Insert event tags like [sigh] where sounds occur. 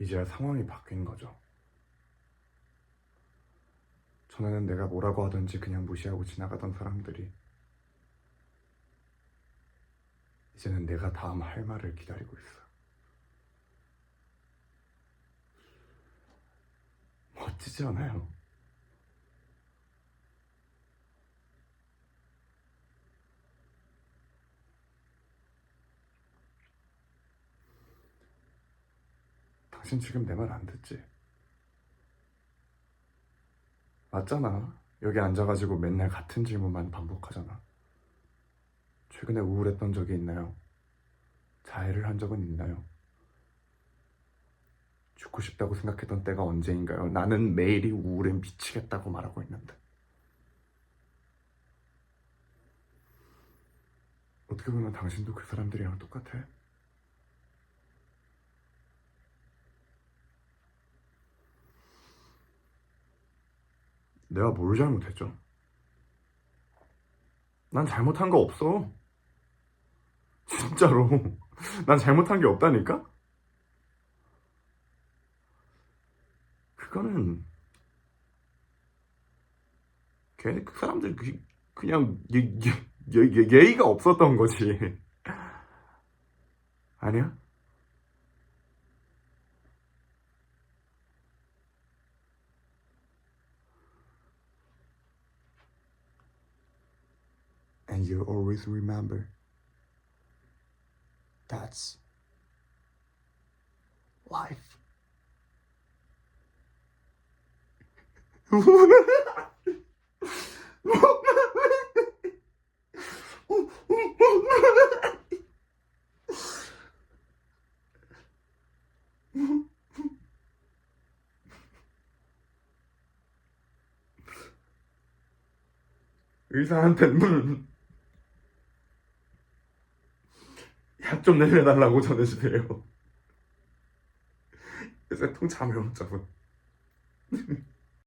이제야 상황이 바뀐 거죠. 전에는 내가 뭐라고 하든지 그냥 무시하고 지나가던 사람들이 이제는 내가 다음 할 말을 기다리고 있어. 멋지지 않아요? 당신 지금 내 말 안 듣지? 맞잖아. 여기 앉아가지고 맨날 같은 질문만 반복하잖아. 최근에 우울했던 적이 있나요? 자해를 한 적은 있나요? 죽고 싶다고 생각했던 때가 언제인가요? 나는 매일이 우울에 미치겠다고 말하고 있는데. 어떻게 보면 당신도 그 사람들이랑 똑같아. 내가 뭘 잘못했죠? 난 잘못한 거 없어. 진짜로. [laughs] 난 잘못한 게 없다니까? 그거는 걔네 그 사람들 그, 그냥 예, 예, 예, 예, 예의가 없었던 거지. [laughs] 아니야? And you always remember that's life. 의사한테는 약 좀 내려달라고 전해주세요. [laughs] 요새 통 잠을 못 자고.